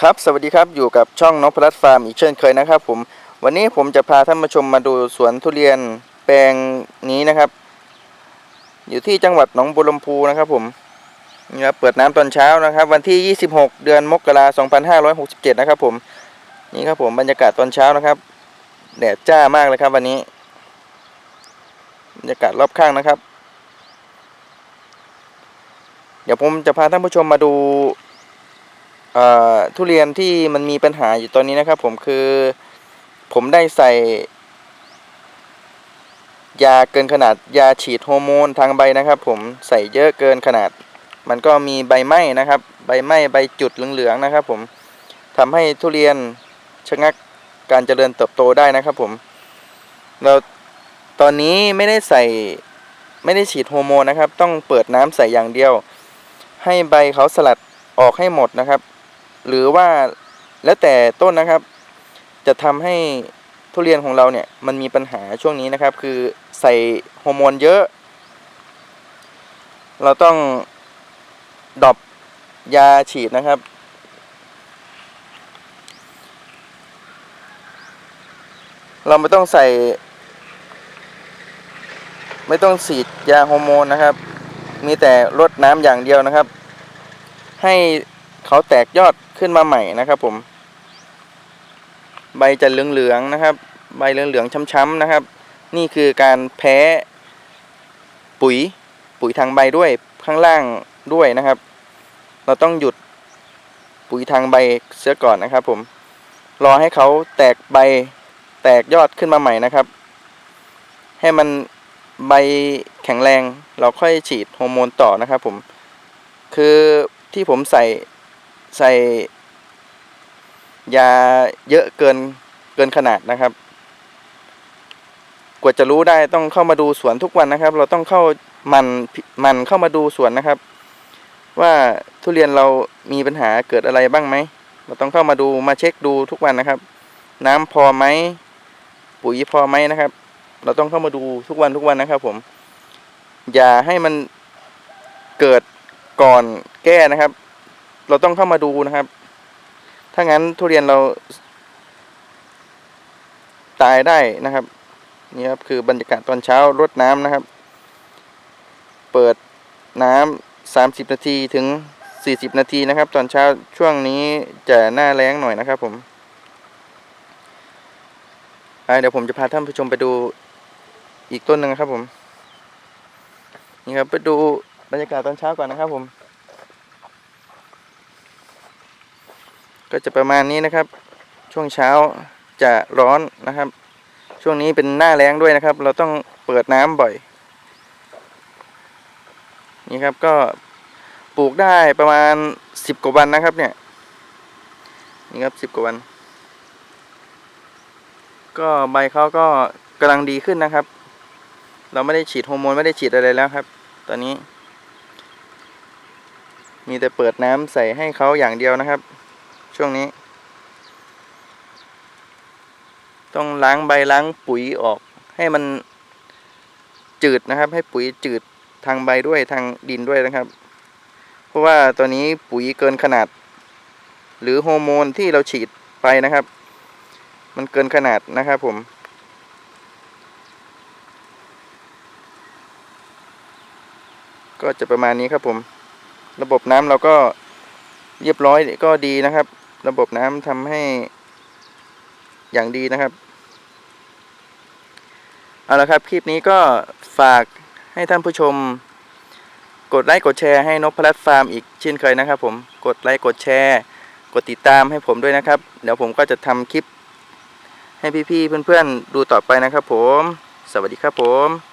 ครับสวัสดีครับอยู่กับช่องนพรัตฟาร์มอีกเช่นเคยนะครับผมวันนี้ผมจะพาท่านผู้ชมมาดูสวนทุเรียนแปลงนี้นะครับ อยู่ที่จังหวัดหนองบัวลำพูนะครับผมนี่ครับเปิดน้ำตอนเช้านะครับ วันที่ 26 เดือนมกราคม2567 นะครับผมนี่ครับผมบรรยากาศตอนเช้านะครับแดดจ้ามากเลยครับวันนี้บรรยากาศรอบข้างนะครับ เดี๋ยวผมจะพาท่านผู้ชมมาดู ทุเรียนที่มันมีปัญหาอยู่ตอนนี้นะครับ ผมคือผมได้ใส่ ยาเกินขนาดยาฉีดฮอร์โมนทางใบนะครับ ผมใส่เยอะเกินขนาด มันก็มีใบไหม้นะครับ ใบไหม้ใบจุดเหลืองๆนะครับ ผมทำให้ทุเรียนชะงักการเจริญเติบโตได้นะครับ ผม เราตอนนี้ไม่ได้ใส่ไม่ได้ฉีดฮอร์โมนนะครับ ต้องเปิดน้ำใส่อย่างเดียว ให้ใบเขาสลัดออกให้หมดนะครับ หรือว่าแล้วแต่ต้นนะครับ จะทำให้ทุเรียนของเราเนี่ยมันมีปัญหาช่วงนี้นะครับ คือใส่ฮอร์โมนเยอะ เราต้องดอปยาฉีดนะครับ เราไม่ต้องใส่ ไม่ต้องฉีดยาฮอร์โมนนะครับ มีแต่รดน้ำอย่างเดียวนะครับ ให้ เขาแตกยอดขึ้นมาใหม่นะครับ ผม ใบจะเหลืองๆนะครับ ใบเหลืองๆช้ำๆนะครับ นี่คือการแพ้ปุ๋ยปุ๋ยทางใบด้วยข้างล่างด้วยนะครับ เราต้องหยุดปุ๋ยทางใบเสียก่อนนะครับ ผมรอให้เขาแตกใบแตกยอดขึ้นมาใหม่นะครับ ให้มันใบแข็งแรง เราค่อยฉีดฮอร์โมนต่อนะครับ ผม คือที่ผมใส่ ใส่ยาเยอะเกินเกินขนาดนะครับ กว่าจะรู้ได้ต้องเข้ามาดูสวนทุกวันนะครับ เราต้องเข้ามันมันเข้ามาดูสวนนะครับ ว่าทุเรียนเรามีปัญหาเกิดอะไรบ้างไหมเราต้องเข้ามาดูมาเช็คดูทุกวันนะครับ น้ำพอไหมปุ๋ยพอไหมนะครับ เราต้องเข้ามาดูทุกวันทุกวันนะครับ ผม อย่าให้มันเกิดก่อนแก้นะครับ เราต้องเข้ามาดูนะครับ ถ้างั้นทุเรียนเราตายได้นะครับ นี่ครับคือบรรยากาศตอนเช้ารดน้ำนะครับ เปิดน้ำสามสิบนาทีถึงสี่สิบนาทีนะครับ ตอนเช้าช่วงนี้จะหน้าแรงหน่อยนะครับผมเดี๋ยวผมจะพาท่านผู้ชมไปดูอีกต้นหนึ่งนะครับผม นี่ครับไปดูบรรยากาศตอนเช้าก่อนนะครับผม ก็จะประมาณนี้นะครับ ช่วงเช้าจะร้อนนะครับ ช่วงนี้เป็นหน้าแรงด้วยนะครับ เราต้องเปิดน้ำบ่อย นี่ครับก็ปลูกได้ประมาณสิบกว่าวันนะครับเนี่ย นี่ครับสิบกว่าวัน ก็ใบเขาก็กำลังดีขึ้นนะครับ เราไม่ได้ฉีดฮอร์โมนไม่ได้ฉีดอะไรแล้วครับ ตอนนี้ มีแต่เปิดน้ำใส่ให้เขาอย่างเดียวนะครับ ช่วงนี้ ต้องล้างใบล้างปุ๋ยออก ให้มันจืดนะครับ ให้ปุ๋ยจืดทางใบด้วยทางดินด้วยนะครับ เพราะว่าตัวนี้ปุ๋ยเกินขนาด หรือฮอร์โมนที่เราฉีดไปนะครับ มันเกินขนาดนะครับผมก็จะประมาณนี้ครับผม ระบบน้ำเราก็เรียบร้อยก็ดีนะครับ ระบบน้ำทำให้อย่างดีนะครับ เอาละครับ คลิปนี้ก็ฝากให้ท่านผู้ชม กดไลค์กดแชร์ให้นพพลัดฟาร์มอีกเช่นเคยนะครับ ผมกดไลค์กดแชร์กดติดตามให้ผมด้วยนะครับ เดี๋ยวผมก็จะทำคลิปให้พี่ๆเพื่อนๆดูต่อไปนะครับผม สวัสดีครับผม